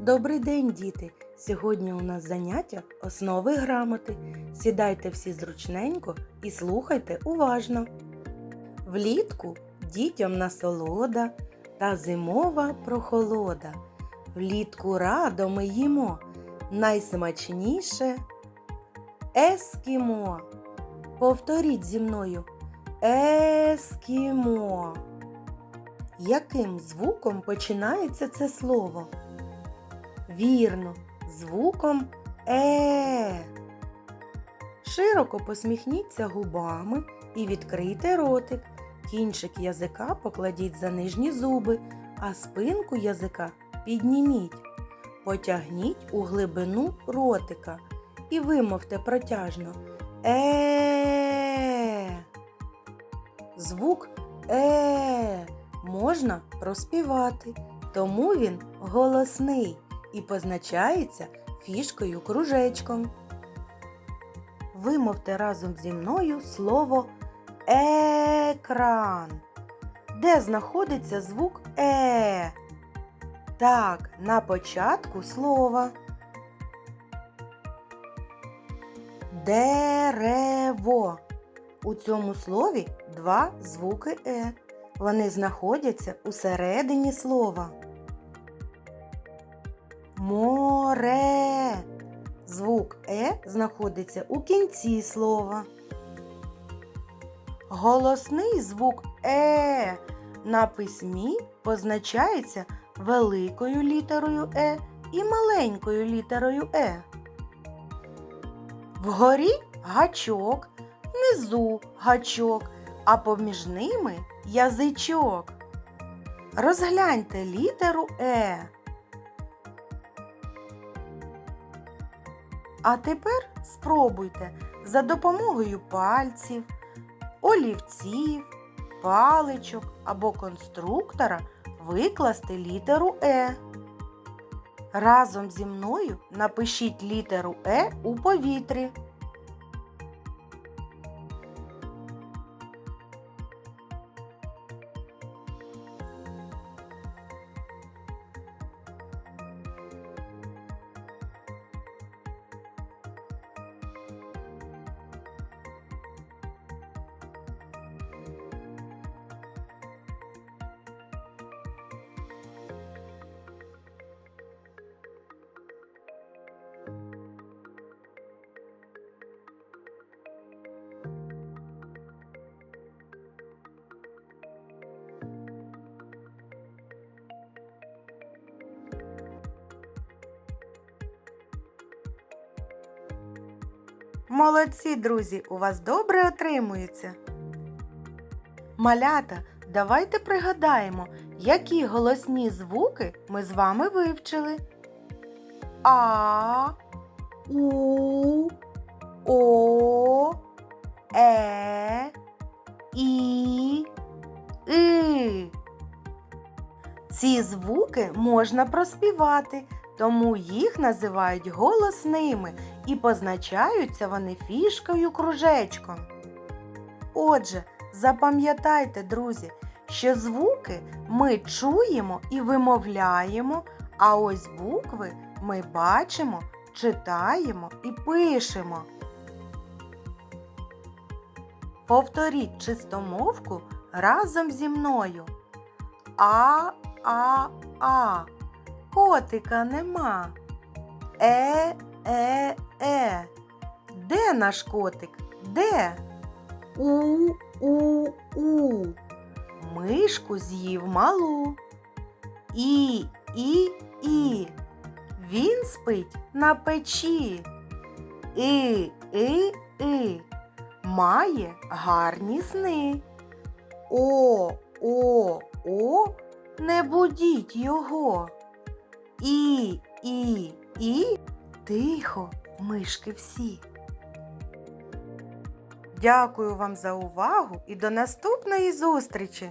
Добрий день, діти! Сьогодні у нас заняття основи грамоти. Сідайте всі зручненько і слухайте уважно. Влітку дітям насолода та зимова прохолода. Влітку радо ми їмо найсмачніше ескімо. Повторіть зі мною ескімо. Яким звуком починається це слово? Вірно, звуком Е. Широко посміхніться губами і відкрийте ротик. Кінчик язика покладіть за нижні зуби, а спинку язика підніміть. Потягніть у глибину ротика і вимовте протяжно Е. Звук Е можна проспівати, тому він голосний і позначається фішкою кружечком. Вимовте разом зі мною слово екран. Де знаходиться звук Е? Так, на початку слова. Дерево. У цьому слові два звуки Е. Вони знаходяться у середині слова. Море. Звук Е знаходиться у кінці слова. Голосний звук Е на письмі позначається великою літерою Е і маленькою літерою Е. Вгорі гачок, внизу гачок, а поміж ними язичок. Розгляньте літеру Е. А тепер спробуйте за допомогою пальців, олівців, паличок або конструктора викласти літеру Е. Разом зі мною напишіть літеру Е у повітрі. Молодці, друзі, у вас добре отримується. Малята, давайте пригадаємо, які голосні звуки ми з вами вивчили. А, У, О, Е, І, И. Ці звуки можна проспівати, тому їх називають голосними і позначаються вони фішкою кружечком. Отже, запам'ятайте, друзі, що звуки ми чуємо і вимовляємо, а ось букви ми бачимо, читаємо і пишемо. Повторіть чистомовку разом зі мною. А, а, а. Котика нема. Е, е, е. Де наш котик? Де? У, у, у. Мишку з'їв малу. І, і, і. Він спить на печі. І, і, і. Має гарні сни. О, о, о, не будіть його. І, і, і, тихо, мишки всі. Дякую вам за увагу і до наступної зустрічі!